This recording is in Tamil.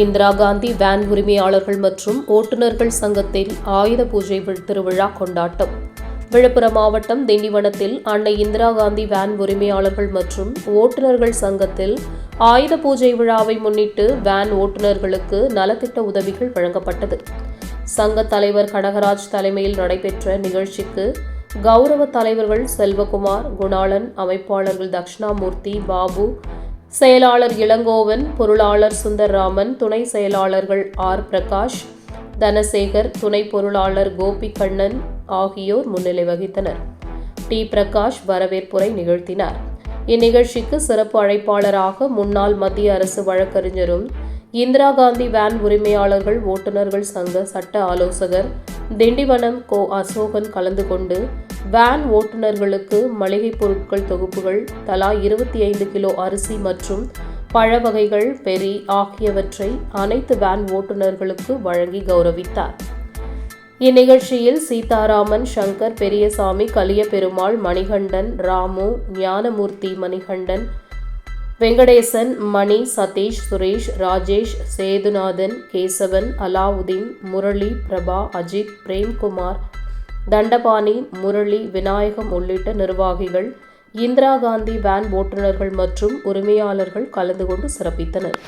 இந்திரா காந்தி வேன் உரிமையாளர்கள் மற்றும் ஓட்டுநர்கள் சங்கத்தில் ஆயுத பூஜை திருவிழா கொண்டாட்டம். விழுப்புரம் மாவட்டம் திண்டிவனத்தில் அன்னை இந்திரா காந்தி வேன் உரிமையாளர்கள் மற்றும் ஓட்டுநர்கள் சங்கத்தில் ஆயுத பூஜை விழாவை முன்னிட்டு வேன் ஓட்டுநர்களுக்கு நலத்திட்ட உதவிகள் வழங்கப்பட்டது. சங்க தலைவர் கனகராஜ் தலைமையில் நடைபெற்ற நிகழ்ச்சிக்கு கௌரவ தலைவர்கள் செல்வகுமார் குணாளன் அமைப்பாளர்கள் தக்ஷணாமூர்த்தி பாபு செயலாளர் இளங்கோவன் பொருளாளர் சுந்தர்ராமன் துணை செயலாளர்கள் ஆர். பிரகாஷ் தனசேகர் துணை பொருளாளர் கோபி கண்ணன் ஆகியோர் முன்னிலை வகித்தனர். டி. பிரகாஷ் வரவேற்புரை நிகழ்த்தினார். இந்நிகழ்ச்சிக்கு சிறப்பு அழைப்பாளராக முன்னாள் மத்திய அரசு வழக்கறிஞரும் இந்திரா காந்தி வேன் உரிமையாளர்கள் ஓட்டுநர்கள் சங்க சட்ட ஆலோசகர் திண்டிவனம் கோ அசோகன் கலந்து கொண்டு வேன் ஓட்டுநர்களுக்கு மளிகைப் பொருட்கள் தொகுப்புகள் தலா இருபத்தி ஐந்து கிலோ அரிசி மற்றும் பழ வகைகள் பெரி ஆகியவற்றை அனைத்து வேன் ஓட்டுநர்களுக்கு வழங்கி கௌரவித்தார். இந்நிகழ்ச்சியில் சீதாராமன் சங்கர் பெரியசாமி கலியபெருமாள் மணிகண்டன் ராமு ஞானமூர்த்தி மணிகண்டன் வெங்கடேசன் மணி சதீஷ் சுரேஷ் ராஜேஷ் சேதுநாதன் கேசவன் அலாவுதீன் முரளி பிரபா அஜித் பிரேம்குமார் தண்டபாணி முரளி விநாயகம் உள்ளிட்ட நிர்வாகிகள் இந்திரா காந்தி வேன் ஓட்டுநர்கள் மற்றும் உரிமையாளர்கள் கலந்து கொண்டு சிறப்பித்தனர்.